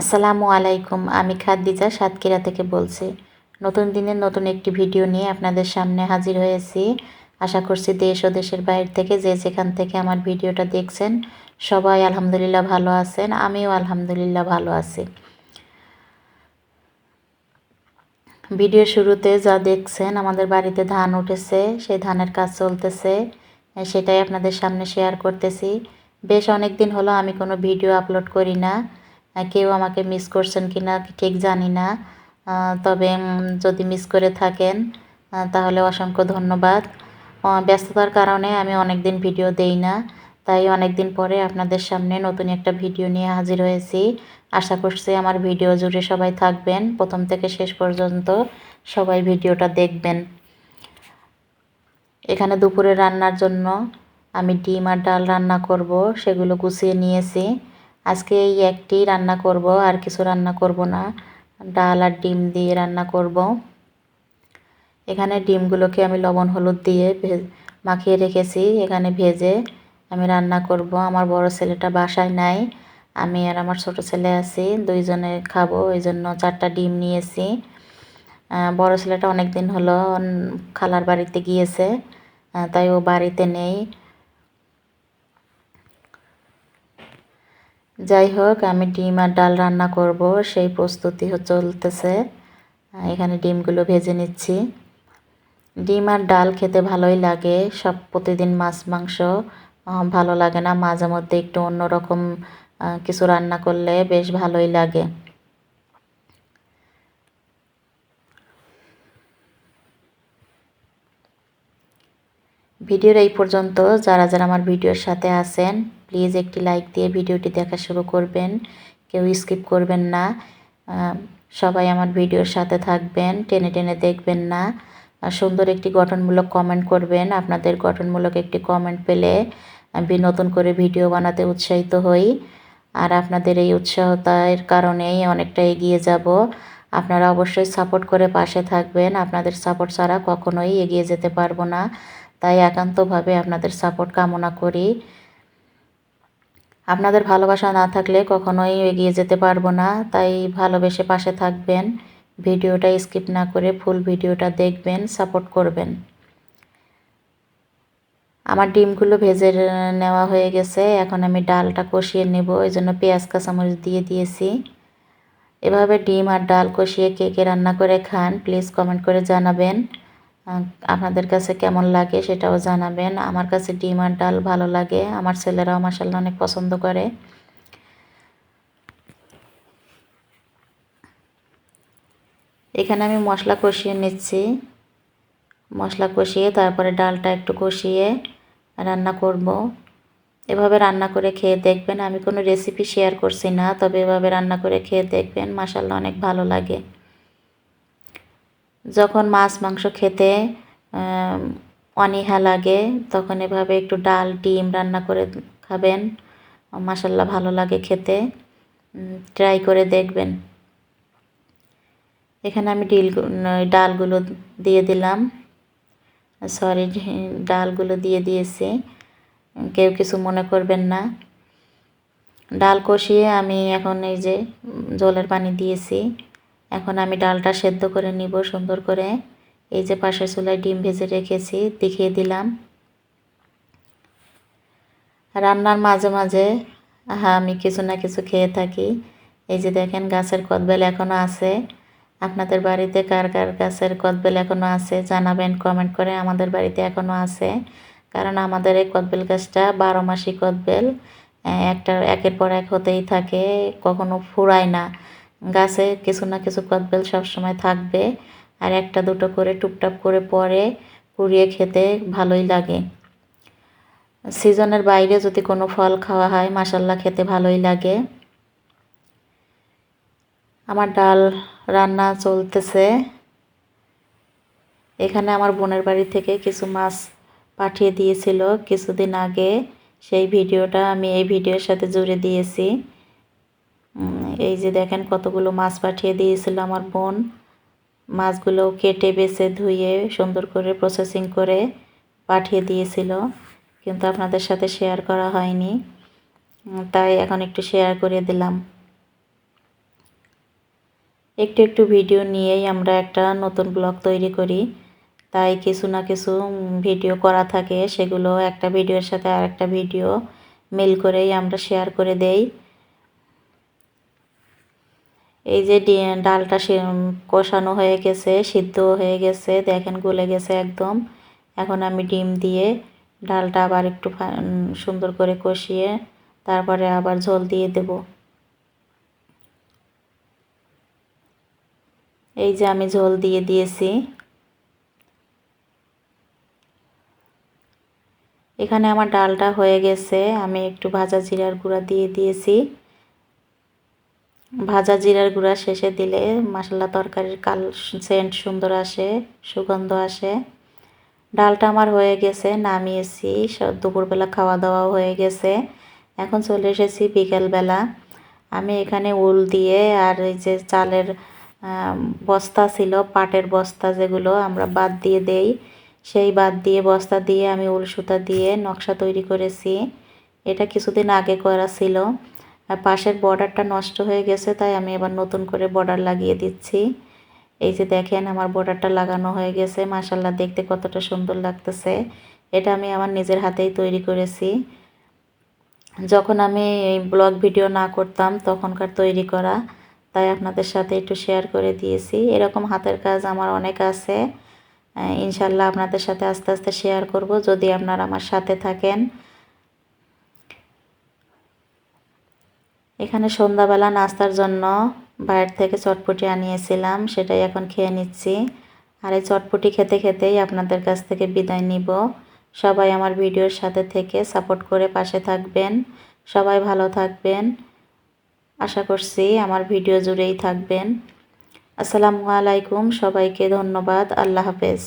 আসসালামু আলাইকুম, আমি খাদ্দিজা সাতক্ষীরা থেকে বলছি। নতুন দিনের নতুন একটি ভিডিও নিয়ে আপনাদের সামনে হাজির হয়েছি। আশা করছি দেশ ও দেশের বাইরে থেকে যে যেখান থেকে আমার ভিডিওটা দেখছেন, সবাই আলহামদুলিল্লাহ ভালো আছেন, আমিও আলহামদুলিল্লাহ ভালো আছি। ভিডিও শুরুতে যা দেখছেন, আমাদের বাড়িতে ধান উঠেছে, সেই ধানের কাজ চলতেছে সেটাই আপনাদের সামনে শেয়ার করতেছি। বেশ অনেক দিন হলো আমি কোনো ভিডিও আপলোড করি না। কেউ আমাকে মিস করছেন কি না ঠিক জানি না। তবে যদি মিস করে থাকেন তাহলে অসংখ্য ধন্যবাদ। ব্যস্ততার কারণে আমি অনেক দিন ভিডিও দেই না। তাই অনেক দিন পরে আপনাদের সামনে নতুন একটা ভিডিও নিয়ে হাজির হয়েছি। আশা করছি আমার ভিডিও জুড়ে সবাই থাকবেন। প্রথম থেকে শেষ পর্যন্ত সবাই ভিডিওটা দেখবেন। এখানে দুপুরে রান্নার জন্য আমি ডিম আর ডাল রান্না করব, সেগুলো গুছিয়ে নিয়েছি। আজকে এই একটি রান্না করব, আর কিছু রান্না করব না। ডাল আর ডিম দিয়ে রান্না করব। এখানে ডিমগুলোকে আমি লবণ, হলুদ দিয়ে মাখিয়ে রেখেছি। এখানে ভেজে আমি রান্না করব। আমার বড় ছেলেটা বাসায় নাই। আমি আর আমার ছোট ছেলে আছি। দুইজনে খাব ওই জন্য চারটা ডিম নিয়েছি। বড় ছেলেটা অনেক দিন হলো খালার বাড়িতে গিয়েছে। তাই ও বাড়িতে নেই। যাই হোক, আমি ডিম আর ডাল রান্না করব। সেই প্রস্তুতি চলতেছে। এখানে ডিমগুলো ভেজে নিচ্ছি। ডিম আর ডাল খেতে ভালোই লাগে। সব প্রতিদিন মাছ, মাংস ভালো লাগে না। মাঝে মধ্যে একটু অন্যরকম কিছু রান্না করলে বেশ ভালোই লাগে। ভিডিওর এই পর্যন্ত। যারা যারা আমার ভিডিওর সাথে আছেন প্লিজ একটি লাইক দিয়ে ভিডিওটি দেখা শুরু করবেন। কেউ স্কিপ করবেন না। সবাই আমার ভিডিওর সাথে থাকবেন, টেনে টেনে দেখবেন না। সুন্দর একটি গঠনমূলক কমেন্ট করবেন। আপনাদের গঠনমূলক একটি কমেন্ট পেলে আমি নতুন করে ভিডিও বানাতে উৎসাহিত হই। আর আপনাদের এই উৎসাহতার কারণেই অনেকটা এগিয়ে যাব। আপনারা অবশ্যই সাপোর্ট করে পাশে থাকবেন। আপনাদের সাপোর্ট ছাড়া কখনোই এগিয়ে যেতে পারব না। তাই একান্তভাবে আপনাদের সাপোর্ট কামনা করি। আপনাদের ভালোবাসা না থাকলে কখনোই এগিয়ে যেতে পারব না, তাই ভালোবেসে পাশে থাকবেন। ভিডিওটা স্কিপ না করে ফুল ভিডিওটা দেখবেন, সাপোর্ট করবেন। আমার ডিমগুলো ভেজে নেওয়া হয়ে গেছে, এখন আমি ডালটা কষিয়ে নেব এই জন্য পেঁয়াজ, কাঁচামরিচ দিয়ে দিয়েছি। এভাবে ডিম আর ডাল কষিয়ে কে কে রান্না করে খান, প্লিজ কমেন্ট করে জানাবেন। আপনাদের কাছে কেমন লাগে সেটাও জানাবেন। আমার কাছে ডিম আর ডাল ভালো লাগে। আমার ছেলেরাও মাসাল্লাহ অনেক পছন্দ করে। এখানে আমি মশলা কষিয়ে নিচ্ছি। মশলা কষিয়ে তারপরে ডালটা একটু কষিয়ে রান্না করব। এভাবে রান্না করে খেয়ে দেখবেন। আমি কোনো রেসিপি শেয়ার করছি না, তবে এভাবে রান্না করে খেয়ে দেখবেন। মাসাল্লাহ অনেক ভালো লাগে। যখন মাছ, মাংস খেতে অনীহা লাগে, তখন এভাবে একটু ডাল, ডিম রান্না করে খাবেন। মাসাল্লাহ ভালো লাগে খেতে। ট্রাই করে দেখবেন। এখানে আমি ডিল, ডালগুলো দিয়ে দিলাম। সরি ডালগুলো দিয়ে দিয়েছি। কেউ কিছু মনে করবেন না। ডাল কষিয়ে আমি এখন এই যে জলের পানি দিয়েছি। এখন আমি ডালটা সেদ্ধ করে নিব সুন্দর করে। এই যে পাশের চুলায় ডিম ভেজে রেখেছি, দেখিয়ে দিলাম। রান্নার মাঝে মাঝে হ্যাঁ আমি কিছু না কিছু খেয়ে থাকি। এই যে দেখেন, গাছের কদবেল এখনও আছে। আপনাদের বাড়িতে কার কার গাছের কদবেল এখনও আছে, জানাবেন, কমেন্ট করে আমাদের বাড়িতে এখনও আছে। কারণ আমাদের এই কদবেল গাছটা বারো মাসি কদবেল একটা, একের পর এক হতেই থাকে, কখনো ফুরায় না। গাছে কিছু না কিছু কদবেল সবসময় থাকবে আর একটা দুটো করে টুপটাপ করে পরে কুড়িয়ে খেতে ভালোই লাগে। সিজনের বাইরে যদি কোনো ফল খাওয়া হয় মাসাল্লা খেতে ভালোই লাগে। আমার ডাল রান্না চলতেছে। এখানে আমার বোনের বাড়ি থেকে কিছু মাছ পাঠিয়ে দিয়েছিল। কিছুদিন আগে সেই ভিডিওটা আমি এই ভিডিওর সাথে জুড়ে দিয়েছি। এই যে দেখেন কতগুলো মাছ পাঠিয়ে দিয়েছিল আমার বোন। মাছগুলো কেটে, বেছে, ধুয়ে, সুন্দর করে প্রসেসিং করে পাঠিয়ে দিয়েছিল। কিন্তু আপনাদের সাথে শেয়ার করা হয়নি। তাই এখন একটু শেয়ার করে দিলাম। একটু একটু ভিডিও নিয়েই আমরা একটা নতুন ব্লগ তৈরি করি। তাই কিছু না কিছু ভিডিও করা থাকে। সেগুলো একটা ভিডিওর সাথে আর একটা ভিডিও মিল করেই আমরা শেয়ার করে দেই। এই যে ডালটা কষানো হয়ে গেছে সিদ্ধ হয়ে গেছে, দেখেন গলে গেছে একদম। এখন আমি ডিম দিয়ে ডালটা আবার একটু সুন্দর করে কষিয়ে তারপরে আবার ঝোল দিয়ে দেব। এই যে আমি ঝোল দিয়ে দিয়েছি। এখানে আমার ডালটা হয়ে গেছে, আমি একটু ভাজা জিরার গুঁড়া দিয়ে দিয়েছি। ভাজা জিরার গুঁড়া শেষে দিলে মশলা তরকারির কাল সেন্ট সুন্দর আসে, সুগন্ধ আসে। ডালটা আমার হয়ে গেছে, নামিয়েছি দুপুরবেলা খাওয়া দাওয়াও হয়ে গেছে। এখন চলে এসেছি বিকেলবেলা। আমি এখানে উল দিয়ে আর এই যে চালের বস্তা ছিল, পাটের বস্তা যেগুলো আমরা বাদ দিয়ে দেই, সেই বাদ দিয়ে, বস্তা দিয়ে আমি উল সুতা দিয়ে নকশা তৈরি করেছি। এটা কিছুদিন আগে করা ছিল। আর পাশের বর্ডারটা নষ্ট হয়ে গেছে, তাই আমি এবার নতুন করে বর্ডার লাগিয়ে দিচ্ছি। এই যে দেখেন, আমার বর্ডারটা লাগানো হয়ে গেছে। মাসাল্লাহ দেখতে কতটা সুন্দর লাগতেছে। এটা আমি আমার নিজের হাতেই তৈরি করেছি। যখন আমি এই ব্লগ ভিডিও না করতাম, তখনকার তৈরি করা, তাই আপনাদের সাথে একটু শেয়ার করে দিয়েছি। এরকম হাতের কাজ আমার অনেক আছে। ইনশাল্লাহ আপনাদের সাথে আস্তে আস্তে শেয়ার করব। যদি আপনারা আমার সাথে থাকেন এখানে সন্ধ্যাবেলা নাস্তার জন্য বাইরে থেকে চটপটি আনিয়েছিলাম, সেটাই এখন খেয়ে নিচ্ছি। আর এই চটপটি খেতে খেতেই আপনাদের কাছ থেকে বিদায় নিব। সবাই আমার ভিডিওর সাথে থেকে সাপোর্ট করে পাশে থাকবেন। সবাই ভালো থাকবেন। আশা করছি আমার ভিডিও জুড়েই থাকবেন। আসসালামু আলাইকুম, সবাইকে ধন্যবাদ। আল্লাহ হাফেজ।